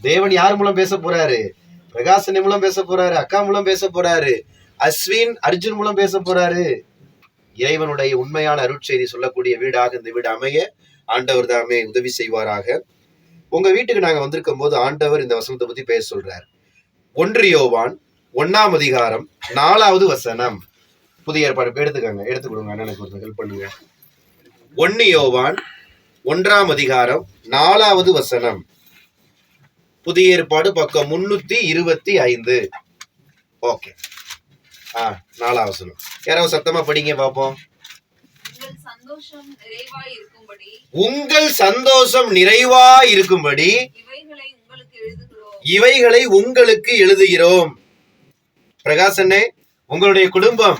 தேவன் யார் மூலம் பேச போறாரு? பிரகாசனை மூலம் பேச போறாரு அக்கா மூலம் பேச போறாரு அஸ்வின் அர்ஜுன் மூலம் பேச போறாரு. இறைவனுடைய உண்மையான அருட்செய்தி சொல்லக்கூடிய வீடாக இந்த வீடு அமைய ஆண்டவர் தாமே உதவி செய்வாராக. உங்க வீட்டுக்கு நாங்க வந்திருக்கும் போது ஆண்டவர் இந்த வசனத்தை பத்தி பேச சொல்றார். ஒன்று யோவான் ஒன்னாம் அதிகாரம் நாலாவது வசனம். புதிய ஏற்பாடு எடுத்துக்கோங்க எடுத்து கொடுங்க அண்ணனுக்கு ஒருத்தர் ஹெல்ப் பண்ணுங்க. ஒன்னு யோவான் ஒன்றாம் அதிகாரம் நாலாவது வசனம். புதிய ஏற்பாடு பக்கம் முன்னூத்தி இருபத்தி ஐந்து. ஓகே. ஆ நாலாவது வசனம் யாராவது சத்தமா படிங்க பாப்போம். உங்கள் சந்தோஷம் நிறைவா இருக்கும்படி. இவைகளை உங்களுக்கு எழுதுகிறோம். பிரகாசனே உங்களுடைய குடும்பம்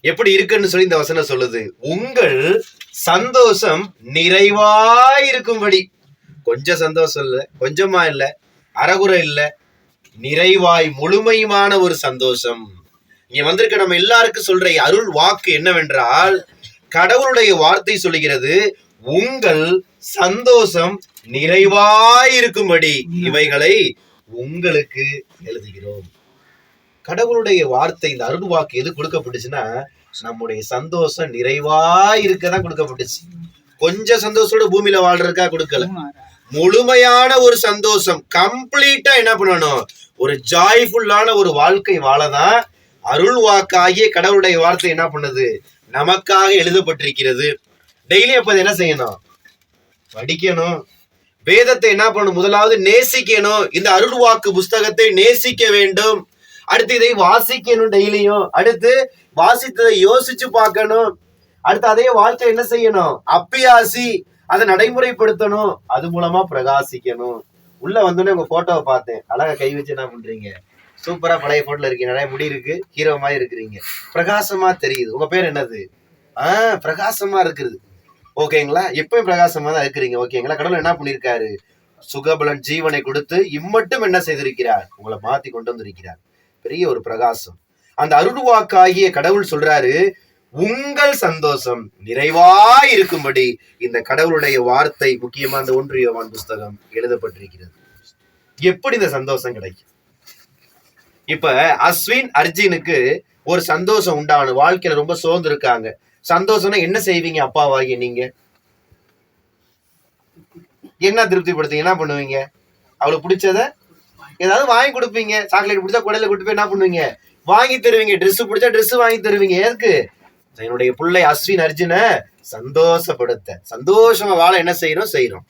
எப்படி இருக்குன்னு சொல்லி இந்த வசனம் சொல்லுது. உங்கள் சந்தோஷம் நிறைவாய் இருக்கும்படி. கொஞ்சம் சந்தோஷம் இல்ல கொஞ்சமா இல்ல அறகுறை இல்ல நிறைவாய் முழுமையுமான ஒரு சந்தோஷம். இங்க வந்திருக்க நம்ம எல்லாருக்கும் சொல்ற அருள் வாக்கு என்னவென்றால் கடவுளுடைய வார்த்தை சொல்லுகிறது உங்கள் சந்தோஷம் நிறைவாயிருக்கும்படி. இவைகளை உங்களுக்கு எழுதுகிறோம். கடவுளுடைய வார்த்தை இந்த அருள் வாக்கு எது கொடுக்கப்பட்டுச்சுன்னா நம்முடைய சந்தோஷம் நிறைவா இருக்கதான் கொடுக்கப்பட்டுச்சு. கொஞ்சம் சந்தோஷத்தோட பூமியில வாழ்றதுக்கா கொடுக்கல. முழுமையான ஒரு சந்தோஷம். கம்ப்ளீட்டா என்ன பண்ணணும்? ஒரு ஜாய்ஃபுல்லான ஒரு வாழ்க்கை வாழதான் அருள் வாக்காகிய கடவுளுடைய வார்த்தை என்ன பண்ணுது? நமக்காக எழுதப்பட்டிருக்கிறது. டெய்லி அப்ப என்ன செய்யணும்? படிக்கணும். வேதத்தை என்ன பண்ணணும்? முதலாவது நேசிக்கணும். இந்த அருள் வாக்கு புஸ்தகத்தை நேசிக்க வேண்டும். அடுத்து இதை வாசிக்கணும் டெய்லியும். அடுத்து வாசித்ததை யோசிச்சு பார்க்கணும். அடுத்து அதே வாழ்க்கை என்ன செய்யணும்? அப்பியாசி அதை நடைமுறைப்படுத்தணும். அது மூலமா பிரகாசிக்கணும். உள்ள வந்தோடனே உங்க போட்டோவை பார்த்தேன். அழகா கை வச்சு என்ன பண்றீங்க? சூப்பரா பழைய போட்டோல இருக்கீங்க. நிறைய முடி இருக்கு. ஹீரோ மாதிரி இருக்கிறீங்க. பிரகாசமா தெரியுது. உங்க பேர் என்னது? ஆஹ் பிரகாசமா இருக்குது ஓகேங்களா எப்பயும் பிரகாசமா தான் இருக்கிறீங்க. ஓகேங்களா கடவுள் என்ன பண்ணிருக்காரு? சுகபலன் ஜீவனை கொடுத்து இம்மட்டும் என்ன செய்திருக்கிறார்? உங்களை மாத்தி கொண்டு வந்திருக்கிறார். பெரிய ஒரு பிரகாசம். அந்த அருள்வாக்காகிய கடவுள் சொல்றாரு உங்கள் சந்தோஷம் நிறைவாய் இருக்கும்படி இந்த கடவுளுடைய வார்த்தை முக்கியமா இந்த ஒன்றியவான் புஸ்தகம் எழுதப்பட்டிருக்கிறது. எப்படி இந்த சந்தோஷம் கிடைக்கும்? இப்ப அஸ்வின் அர்ஜுனுக்கு ஒரு சந்தோஷம் உண்டான வாழ்க்கையில ரொம்ப சோர்ந்து இருக்காங்க. சந்தோஷம்னா என்ன செய்வீங்க அப்பாவாகி நீங்க? என்ன திருப்திப்படுத்தீங்க என்ன பண்ணுவீங்க? அவளுக்கு பிடிச்சத ஏதாவது வாங்கி கொடுப்பீங்க சாக்லேட் பிடிச்சா குடையில கூட்டு போய் என்ன பண்ணுவீங்க? வாங்கி தருவீங்க ட்ரெஸ் பிடிச்சா ட்ரெஸ் வாங்கி தருவீங்க. எதுக்கு? என்னுடைய பிள்ளை அஸ்வின் அர்ஜுனை சந்தோஷப்படுத்த சந்தோஷமா வாழ என்ன செய்யறோம் செய்யறோம்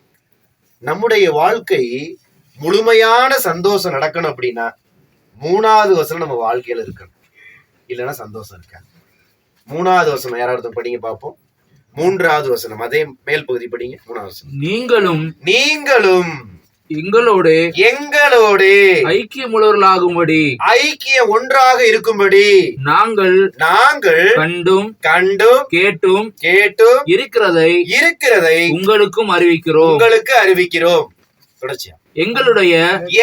நம்முடைய வாழ்க்கை முழுமையான சந்தோஷம் நடக்கணும் அப்படின்னா மூணாவது வசனம் நம்ம வாழ்க்கையில இருக்கணும். இல்லைன்னா சந்தோஷம் இருக்காது. மூணாவது வசனம் யாராவது படிங்க பார்ப்போம். மூன்றாவது வசனம் அதே மேல் பகுதி படிங்க மூணாவது வசனம் நீங்களும் நீங்களும் எங்களோடு எங்களோடு ஐக்கியமுள்ளவர்களாகும்படி ஐக்கியம் ஒன்றாக இருக்கும்படி நாங்கள் நாங்கள் கண்டும் கண்டும் கேட்டும் கேட்டும் இருக்கிறதை இருக்கிறதை உங்களுக்கும் அறிவிக்கிறோம். உங்களுக்கு அறிவிக்கிறோம். தொடர்ச்சியா. எங்களுடைய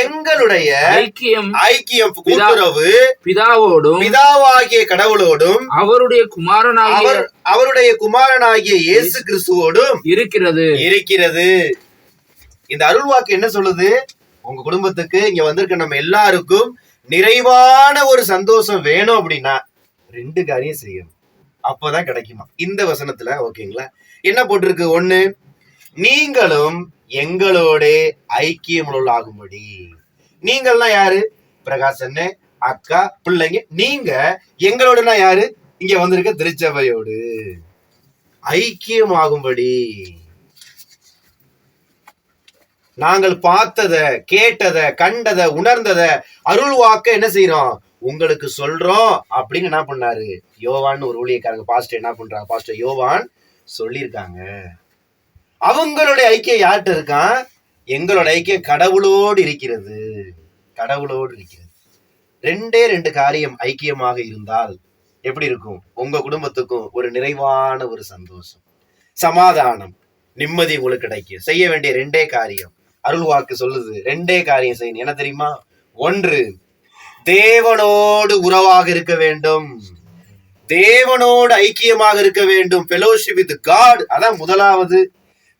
எங்களுடைய ஐக்கியம் ஐக்கியம் கூட்டுறவு பிதாவோடும் பிதாவாகிய கடவுளோடும் அவருடைய குமாரனாகிய அவர் அவருடைய குமாரனாகிய இயேசு கிறிஸ்துவோடும் இருக்கிறது. இருக்கிறது. இந்த அருள்வாக்கு என்ன சொல்லுது? உங்க குடும்பத்துக்கு இங்க வந்திருக்க நம்ம எல்லாருக்கும் நிறைவான ஒரு சந்தோஷம் வேணும் அப்படின்னா ரெண்டு காரியம் செய்யணும். அப்பதான் கிடைக்குமா? இந்த வசனத்துல ஓகேங்களா? என்ன போட்டிருக்கு? ஒண்ணு நீங்களும் எங்களோட ஐக்கியமுள்ளாகும்படி நீங்கள்னா யாரு? பிரகாசன்னு அக்கா பிள்ளைங்க. நீங்க எங்களோடனா யாரு? இங்க வந்திருக்க திருச்சபையோடு. ஐக்கியமாகும்படி. நாங்கள் பார்த்தத கேட்டத கண்டத உணர்ந்தத அருள்வாக்க என்ன செய்யறோம் உங்களுக்கு சொல்றோம். அப்படின்னு என்ன பண்ணாரு? யோவான் ஒரு ஊழியக்காரங்க பாஸ்டர் என்ன பண்றாங்க பாஸ்டர் யோவான் சொல்லியிருக்காங்க. அவங்களுடைய ஐக்கியம் யார்கிட்ட இருக்கான் எங்களோட ஐக்கியம் கடவுளோடு இருக்கிறது. கடவுளோடு இருக்கிறது. ரெண்டே ரெண்டு காரியம் ஐக்கியமாக இருந்தால் எப்படி இருக்கும்? உங்க குடும்பத்துக்கும் ஒரு நிறைவான ஒரு சந்தோஷம். சமாதானம். நிம்மதி உங்களுக்கு கிடைக்கும். செய்ய வேண்டிய ரெண்டே காரியம். அருள் வாக்கு சொல்லுது. ரெண்டே காரியம் செய்யணும். என்ன தெரியுமா? ஒன்று தேவனோடு உறவாக இருக்க வேண்டும். தேவனோடு ஐக்கியமாக இருக்க வேண்டும். ஃபெலோஷிப் வித் காட் அதான் முதலாவது.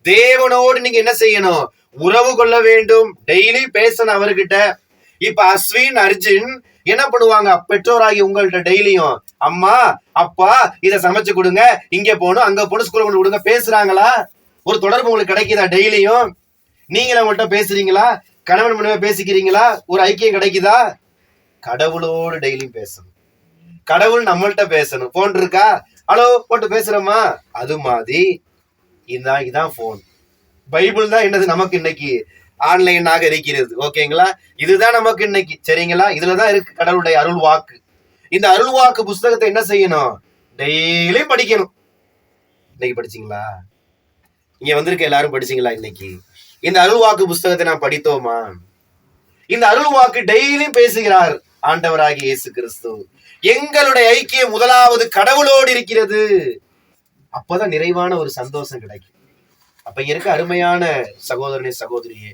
தேவனோடு நீங்க என்ன செய்யணும்? உறவு கொள்ள வேண்டும். டெய்லி பேசணும் அவர்கிட்ட. இப்ப அஸ்வின் அர்ஜுன் என்ன பண்ணுவாங்க? பெற்றோராகி உங்கள்கிட்ட டெய்லியும் அம்மா அப்பா இத சமைச்சு கொடுங்க. இங்க போகணும் அங்க போகணும் ஸ்கூல் கொண்டு கொடுங்க. பேசுறாங்களா? ஒரு தொடர்பு உங்களுக்கு கிடைக்குதா? டெய்லியும்? நீங்கள் அவங்கள்ட்ட பேசுறீங்களா? கணவன் மனைவி பேசிக்கிறீங்களா? ஒரு ஐக்கியம் கிடைக்குதா? கடவுளோடு டெய்லியும் பேசணும். கடவுள் நம்மள்ட்ட பேசணும். போன் இருக்கா? ஹலோ போட்டு பேசுறோமா அது மாதிரி. இதான் இதான் போன் பைபிள் தான் என்னது நமக்கு இன்னைக்கு? ஆன்லைனாக இருக்கிறது. ஓகேங்களா இதுதான் நமக்கு இன்னைக்கு. சரிங்களா? இதுலதான் இருக்கு கடவுளுடைய அருள் வாக்கு. இந்த அருள் வாக்கு புஸ்தகத்தை என்ன செய்யணும்? டெய்லியும் படிக்கணும். இன்னைக்கு படிச்சீங்களா? இங்க வந்திருக்க எல்லாரும் படிச்சீங்களா இன்னைக்கு? இந்த அருள் வாக்கு புஸ்தகத்தை நான் படித்தோமா? இந்த அருள் வாக்கு டெய்லியும் பேசுகிறார் ஆண்டவராகிய இயேசு கிறிஸ்து எங்களுடைய ஐக்கியம் முதலாவது கடவுளோடு இருக்கிறது. அப்பதான் நிறைவான ஒரு சந்தோஷம் கிடைக்கும். அப்ப இருக்க அருமையான சகோதரனே சகோதரியே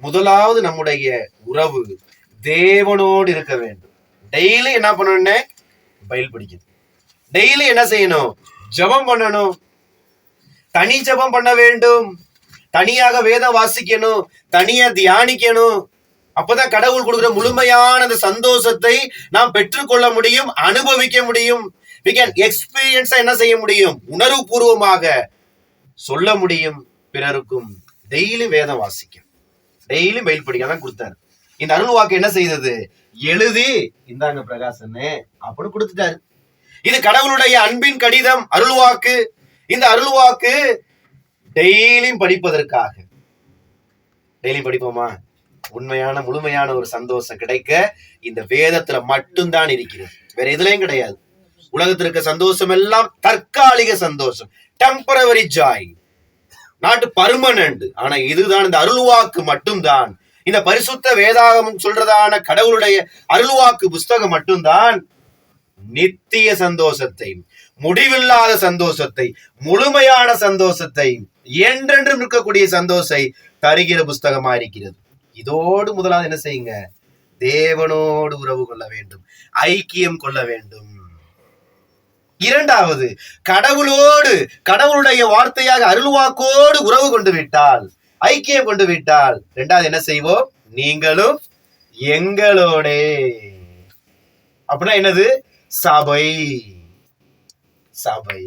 முதலாவது நம்முடைய உறவு தேவனோடு இருக்க வேண்டும். டெய்லி என்ன பண்ணணும்னு? பயில் பிடிக்குது டெய்லி என்ன செய்யணும்? ஜெபம் பண்ணணும். தனி ஜெபம் பண்ண வேண்டும். தனியாக வேதம் வாசிக்கணும் தனியா தியானிக்கணும். அப்பதான் கடவுள் கொடுக்குற முழுமையான அந்த சந்தோஷத்தை நாம் பெற்றுக்கொள்ள முடியும் அனுபவிக்க முடியும். வி கேன் experience என்ன செய்ய முடியும்? உணர்வு பூர்வமாக சொல்ல முடியும் பிறருக்கும். டெய்லி வேதம் வாசிக்க டெய்லி மெயில் படிக்க தான் கொடுத்தாரு. இந்த அருள் வாக்கு என்ன செய்தது? எழுதி இந்தாங்க பிரகாசன்னு அப்படி கொடுத்துட்டாரு. இது கடவுளுடைய அன்பின் கடிதம் அருள்வாக்கு இந்த அருள்வாக்கு டெய்லியும் படிப்பதற்காக. டெய்லியும் படிப்போமா? உண்மையான முழுமையான ஒரு சந்தோஷம் கிடைக்க இந்த வேதத்துல மட்டும்தான் இருக்கிறது. வேற எதுலயும் கிடையாது. உலகத்தில் இருக்க சந்தோஷம் எல்லாம் தற்காலிக சந்தோஷம். டெம்பரவரி ஜாய் நாட்டு பர்மனன்ட் ஆனா இதுதான் இந்த அருள்வாக்கு மட்டும்தான். இந்த பரிசுத்த வேதாகம் சொல்றதான கடவுளுடைய அருள்வாக்கு புஸ்தகம் மட்டும்தான் நித்திய சந்தோஷத்தை முடிவில்லாத சந்தோஷத்தை முழுமையான சந்தோஷத்தை என்றென்றும் இருக்கக்கூடிய சந்தோஷத்தை தருகிற புஸ்தகமா இருக்கிறது. இதோடு முதலாவது என்ன செய்யுங்க? தேவனோடு உறவு கொள்ள வேண்டும் ஐக்கியம் கொள்ள வேண்டும். இரண்டாவது கடவுளோடு கடவுளுடைய வார்த்தையாக அருள்வாக்கோடு உறவு கொண்டு விட்டால் ஐக்கியம் கொண்டு விட்டால் இரண்டாவது என்ன செய்வோம்? நீங்களும் எங்களோடே. அப்படின்னா என்னது? சபை. சபை.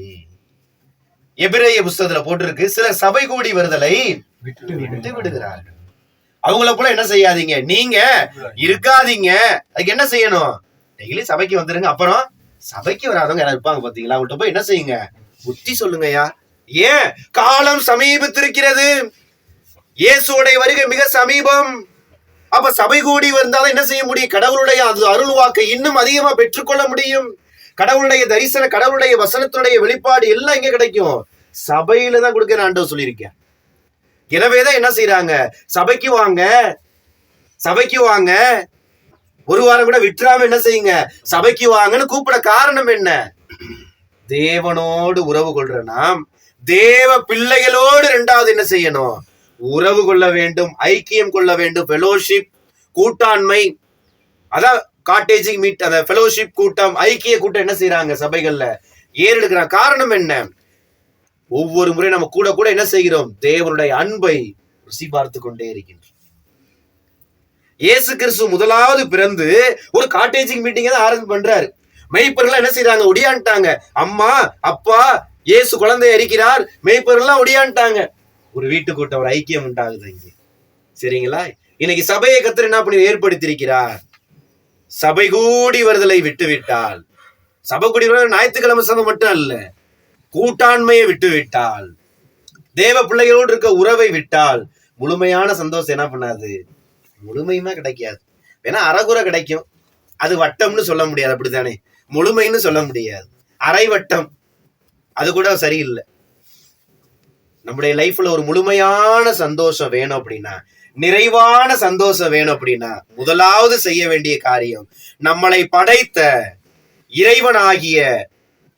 எபிரேய புஸ்தகத்துல போட்டிருக்கு சிலர் சபை கூடி வருதலை விட்டு விடுகிறார்கள். அவங்கள போல என்ன செய்யாதீங்க? நீங்க இருக்காதீங்க. அதுக்கு என்ன செய்யணும்? டெய்லி சபைக்கு வந்துருங்க. அப்புறம் சபைக்கு வராதவங்க யாராவது இருப்பாங்க பாத்தீங்களா? அவங்கள்ட்ட போய் என்ன செய்யுங்க? புத்தி சொல்லுங்கய்யா ஏன்? காலம் சமீபத்திருக்கிறது. இயேசுடைய வருகை மிக சமீபம். அப்ப சபை கூடி வந்தாலும் என்ன செய்ய முடியும்? கடவுளுடைய அது அருள் வாக்கை இன்னும் அதிகமா பெற்றுக்கொள்ள முடியும். கடவுளுடைய தரிசன கடவுளுடைய வசனத்துடைய வெளிப்பாடு எல்லாம் எங்க கிடைக்கும். சபையில தான் கொடுக்கிற ஆண்டவர் சொல்லியிருக்கேன் எனவேதான் என்ன செய்யறாங்க சபைக்கு வாங்க. சபைக்கு வாங்க. ஒரு வாரம் கூட விட்டுறாம என்ன செய்யுங்க? சபைக்கு வாங்கன்னு கூப்பிட காரணம் என்ன? தேவனோடு உறவு கொள்ற நாம் தேவ பிள்ளைகளோடு ரெண்டாவது என்ன செய்யணும்? உறவு கொள்ள வேண்டும் ஐக்கியம் கொள்ள வேண்டும் ஃபெலோஷிப் கூட்டாண்மை. அதான் காட்டேஜிங் மீட் அந்த ஃபெலோஷிப் கூட்டம் ஐக்கிய கூட்டம் என்ன செய்யறாங்க சபைகள்ல? ஏறெடுக்கிற காரணம் என்ன? ஒவ்வொரு முறை நம்ம கூட கூட என்ன செய்கிறோம்? தேவனுடைய அன்பை ருசி பார்த்து கொண்டே இருக்கின்றோம். இயேசு கிறிஸ்து முதலாவது பிறந்து ஒரு காட்டேஜிங் மீட்டிங் தான் ஆரம்பம் பண்றாரு. மெய்ப்பர்கள் என்ன செய்யறாங்க ஒடியான்ட்டாங்க. அம்மா அப்பா இயேசு குழந்தை இருக்கிறார் மெய்ப்பர்கள் ஒடியான்ட்டாங்க. ஒரு வீட்டு கூட்டம் ஒரு ஐக்கியம் உண்டாகுது இங்கே. சரிங்களா? இன்னைக்கு சபையை கத்திர என்ன பண்ணி ஏற்படுத்தியிருக்கிறார்? சபை கூடி வருதலை விட்டு விட்டால் சபை கூடி வருதல் ஞாயிற்றுக்கிழமை சபை மட்டும் அல்ல கூட்டாண்மையை விட்டு விட்டால் தேவ பிள்ளைகளோடு இருக்க உறவை விட்டால் முழுமையான சந்தோஷம் என்ன பண்ணாது? முழுமையுமா கிடைக்காது. வேணா அறகுறை கிடைக்கும். அது வட்டம்னு சொல்ல முடியாது அப்படித்தானே? முழுமைன்னு சொல்ல முடியாது. அரை வட்டம் அது கூட சரியில்லை. நம்முடைய லைஃப்ல ஒரு முழுமையான சந்தோஷம் வேணும் அப்படின்னா நிறைவான சந்தோஷம் வேணும் அப்படின்னா முதலாவது செய்ய வேண்டிய காரியம் நம்மளை படைத்த இறைவனாகிய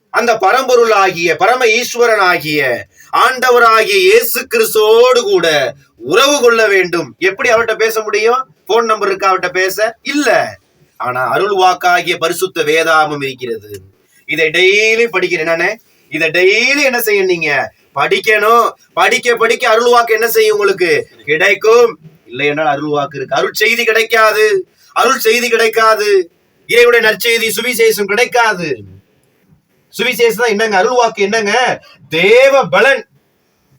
அந்த பரம்பொருள் ஆகிய பரம ஈஸ்வரன் ஆகிய ஆண்டவராகிய இயேசு கிறிஸ்துவோடு கூட உறவு கொள்ள வேண்டும். எப்படி அவர்கிட்ட பேச முடியும்? போன் நம்பர் இருக்கா? அவர்கிட்ட பேச? இல்ல. ஆனா அருள் வாக்காகிய பரிசுத்த வேதாமம் இருக்கிறது. இதை டெய்லி படிக்கிறேன். நானே இதை டெய்லி என்ன செய்ய நீங்க படிக்கணும். படிக்க படிக்க அருள்வாக்கு என்ன செய்யும் உங்களுக்கு? கிடைக்கும். இல்லை என்றால் அருள்வாக்கு இருக்கு. அருள் செய்தி கிடைக்காது. அருள் செய்தி கிடைக்காது. இறைவுடைய நற்செய்தி சுவிசேஷம் கிடைக்காது. சுவிசேஷம் தான் என்னங்க? அருள்வாக்கு என்னங்க? தேவ பலன்.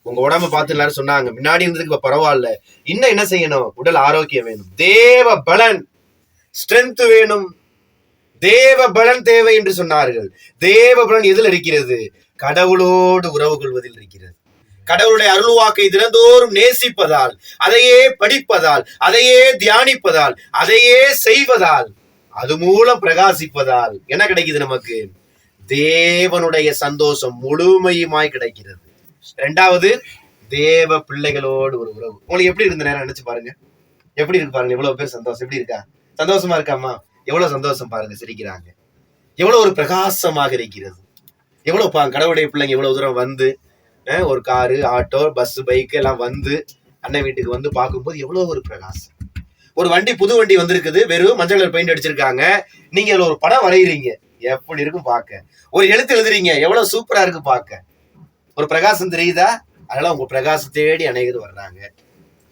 உங்க உடம்ப பார்த்து எல்லாரும் சொன்னாங்க. முன்னாடி இருந்ததுக்கு இப்ப பரவாயில்ல. இன்னும் என்ன செய்யணும்? உடல் ஆரோக்கியம் வேணும். தேவ பலன். ஸ்ட்ரென்த் வேணும். தேவ பலன் தேவை என்று சொன்னார்கள். தேவ பலன் எதில் இருக்கிறது? கடவுளோடு உறவு கொள்வதில் இருக்கிறது. கடவுளுடைய அருள்வாக்கை தினந்தோறும் நேசிப்பதால் அதையே படிப்பதால் அதையே தியானிப்பதால் அதையே செய்வதால் அது மூலம் பிரகாசிப்பதால் என்ன கிடைக்குது நமக்கு? தேவனுடைய சந்தோஷம் முழுமையுமாய் கிடைக்கிறது. ரெண்டாவது தேவ பிள்ளைகளோடு ஒரு உறவு. உங்களுக்கு எப்படி இருந்த நேரம் நினைச்சு பாருங்க. எப்படி இருக்கு பாருங்க எவ்வளவு பேர் சந்தோஷம். எப்படி இருக்கா? சந்தோஷமா இருக்காமா எவ்வளவு சந்தோஷம் பாருங்க சிரிக்கிறாங்க. எவ்வளவு ஒரு பிரகாசமாக இருக்கிறது. எவ்வளவு பா கடவுளுடைய பிள்ளைங்க எவ்வளவு தூரம் வந்து ஒரு காரு ஆட்டோ பஸ் பைக் எல்லாம் வந்து அண்ணன் வீட்டுக்கு வந்து பார்க்கும்போது எவ்வளவு ஒரு பிரகாசம். ஒரு வண்டி புது வண்டி வந்திருக்குது வெறும் மஞ்சள் கலர் பெயிண்ட் அடிச்சிருக்காங்க. நீங்க அதுல ஒரு படம் வரைகிறீங்க எப்படி இருக்கும் பார்க்க. ஒரு எழுத்து எழுதுறீங்க எவ்வளவு சூப்பரா இருக்கு பார்க்க. ஒரு பிரகாசம் தெரியுதா? அதனால உங்க பிரகாசம் தேடி அநேகர் வர்றாங்க.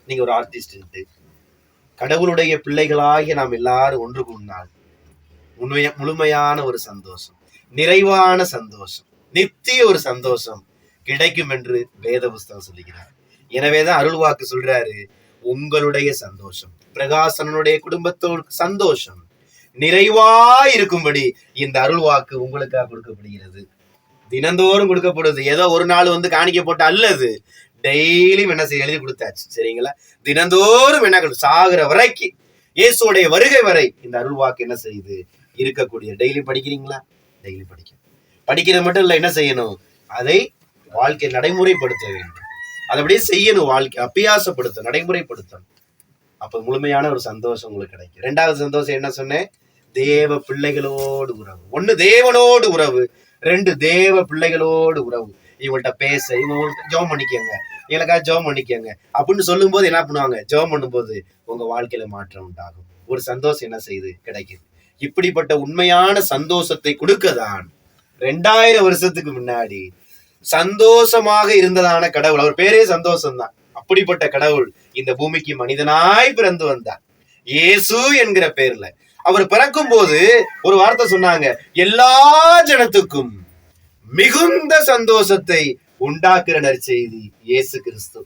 நீங்க ஒரு ஆர்டிஸ்ட் கடவுளுடைய பிள்ளைகளாகிய நாம் எல்லாரும் ஒன்று கூடினால் உண்மைய முழுமையான ஒரு சந்தோஷம். நிறைவான சந்தோஷம் நித்திய ஒரு சந்தோஷம் கிடைக்கும் என்று வேத புஸ்தகம் சொல்லுகிறார் எனவேதான் அருள்வாக்கு சொல்றாரு உங்களுடைய சந்தோஷம் பிரகாசனனுடைய குடும்பத்தோடு சந்தோஷம் நிறைவா இருக்கும்படி இந்த அருள்வாக்கு உங்களுக்காக கொடுக்கப்படுகிறது. தினந்தோறும் கொடுக்கப்படுது. ஏதோ ஒரு நாள் வந்து காணிக்க போட்டு அல்லது டெய்லியும் என்ன செய்ய எழுதி கொடுத்தாச்சு. சரிங்களா? தினந்தோறும் என்ன சாகிற வரைக்கு வரைக்கும் இயேசுடைய வருகை வரை இந்த அருள்வாக்கு என்ன செய்யுது? இருக்கக்கூடிய டெய்லி படிக்கிறீங்களா? டெய்லி படிக்கணும் படிக்கிறது மட்டும் இல்லை என்ன செய்யணும்? அதை வாழ்க்கை நடைமுறைப்படுத்த வேண்டும். அதை அப்படியே செய்யணும் வாழ்க்கை அபியாசப்படுத்த நடைமுறைப்படுத்தணும். அப்ப முழுமையான ஒரு சந்தோஷம் உங்களுக்கு கிடைக்கும். ரெண்டாவது சந்தோஷம் என்ன சொன்னேன்? தேவ பிள்ளைகளோடு உறவு. ஒன்று தேவனோடு உறவு ரெண்டு தேவ பிள்ளைகளோடு உறவு. இவங்கள்ட்ட பேச இவங்கள்ட்ட ஜோம் பண்ணிக்கோங்க. எங்களுக்காக ஜோம் பண்ணிக்கோங்க. அப்படின்னு சொல்லும்போது என்ன பண்ணுவாங்க? ஜோம் பண்ணும்போது உங்க வாழ்க்கையில மாற்றம் உண்டாகும். ஒரு சந்தோஷம் என்ன செய்யுது கிடைக்குது. இப்படிப்பட்ட உண்மையான சந்தோஷத்தை கொடுக்கதான். ரெண்டாயிரம் வருஷத்துக்கு முன்னாடி சந்தோஷமாக இருந்ததான கடவுள் அவர் பேரே சந்தோஷம்தான். அப்படிப்பட்ட கடவுள் இந்த பூமிக்கு மனிதனாய் பிறந்து வந்தார். இயேசு என்கிற பேர்ல. அவர் பிறக்கும் போது ஒரு வார்த்தை சொன்னாங்க எல்லா ஜனத்துக்கும் மிகுந்த சந்தோஷத்தை உண்டாக்குற நற்செய்தி இயேசு கிறிஸ்து.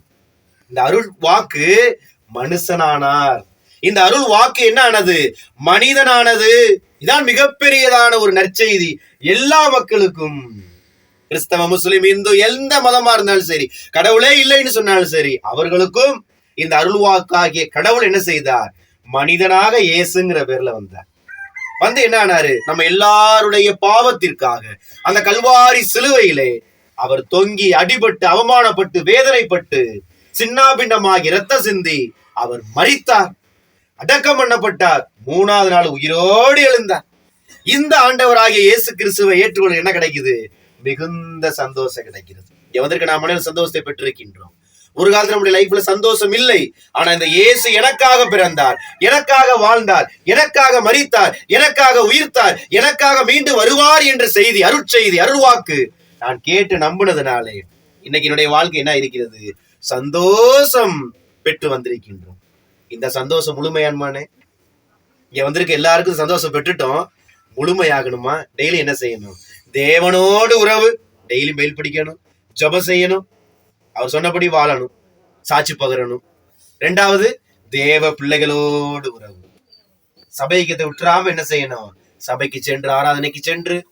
இந்த அருள் வாக்கு மனுஷனானார். இந்த அருள் வாக்கு என்ன ஆனது மனிதனானது. இதான் மிகப்பெரியதான ஒரு நற்செய்தி. எல்லா மக்களுக்கும். கிறிஸ்தவ முஸ்லிம் இந்து எந்த மதமா இருந்தாலும் சரி கடவுளே இல்லைன்னு சொன்னாலும் சரி அவர்களுக்கும் இந்த அருள்வாக்காகிய கடவுள் என்ன செய்தார்? மனிதனாக இயேசுங்கிற பேர்ல வந்தார். வந்து என்ன ஆனாரு? நம்ம எல்லாருடைய பாவத்திற்காக அந்த கல்வாரி சிலுவையிலே அவர் தொங்கி அடிபட்டு அவமானப்பட்டு வேதனைப்பட்டு சின்னாபின்னமாகி இரத்த சிந்தி அவர் மறித்தார் அடக்கம் பண்ணப்பட்டார் மூணாவது நாள் உயிரோடு எழுந்தார் இந்த ஆண்டவராகிய இயேசு கிறிஸ்துவை ஏற்றுக்கொள்ள என்ன கிடைக்குது? மிகுந்த சந்தோஷம் கிடைக்கிறது. எவதற்கு நாம் மனித சந்தோஷத்தை பெற்றிருக்கின்றோம். ஒரு காலத்துல நம்முடைய லைஃப்ல சந்தோஷம் இல்லை. ஆனா இந்த இயேசு எனக்காக பிறந்தார். எனக்காக வாழ்ந்தார். எனக்காக மறித்தார் எனக்காக உயிர்த்தார். எனக்காக மீண்டு வருவார் என்ற செய்தி அருட்செய்தி அருள்வாக்கு நான் கேட்டு நம்பினதுனாலே இன்னைக்கு என்னுடைய வாழ்க்கை என்ன இருக்கிறது சந்தோஷம் பெற்று வந்திருக்கின்றோம். இந்த சந்தோஷம் முழுமையான்மானே. இங்க வந்திருக்க எல்லாருக்கும் சந்தோஷம் பெற்றுட்டோம். முழுமையாகணுமா? டெய்லி என்ன செய்யணும்? தேவனோடு உறவு டெய்லி மெயில் படிக்கணும் ஜெபம் செய்யணும். அவர் சொன்னபடி வாழணும் சாட்சி பகரணும். ரெண்டாவது தேவ பிள்ளைகளோடு உறவு. சபைக்கு விட்டுறாம என்ன செய்யணும்? சபைக்கு சென்று ஆராதனைக்கு சென்று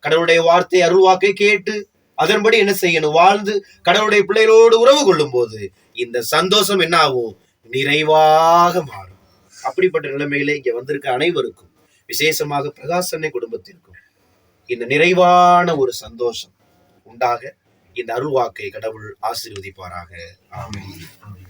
கடவுளுடைய வார்த்தை அருள்வாக்கை கேட்டு அதன்படி என்ன செய்யணும்? வாழ்ந்து கடவுளுடைய பிள்ளைகளோடு உறவு கொள்ளும் போது இந்த சந்தோஷம் என்ன ஆகும்? நிறைவாக மாறும். அப்படிப்பட்ட நிலைமையில இங்க வந்திருக்க அனைவருக்கும் விசேஷமாக பிரகாசனை குடும்பத்திற்கும் இந்த நிறைவான ஒரு சந்தோஷம் உண்டாக இந்த அருள்வாக்கை கடவுள் ஆசீர்வதிப்பாராக. ஆமாம்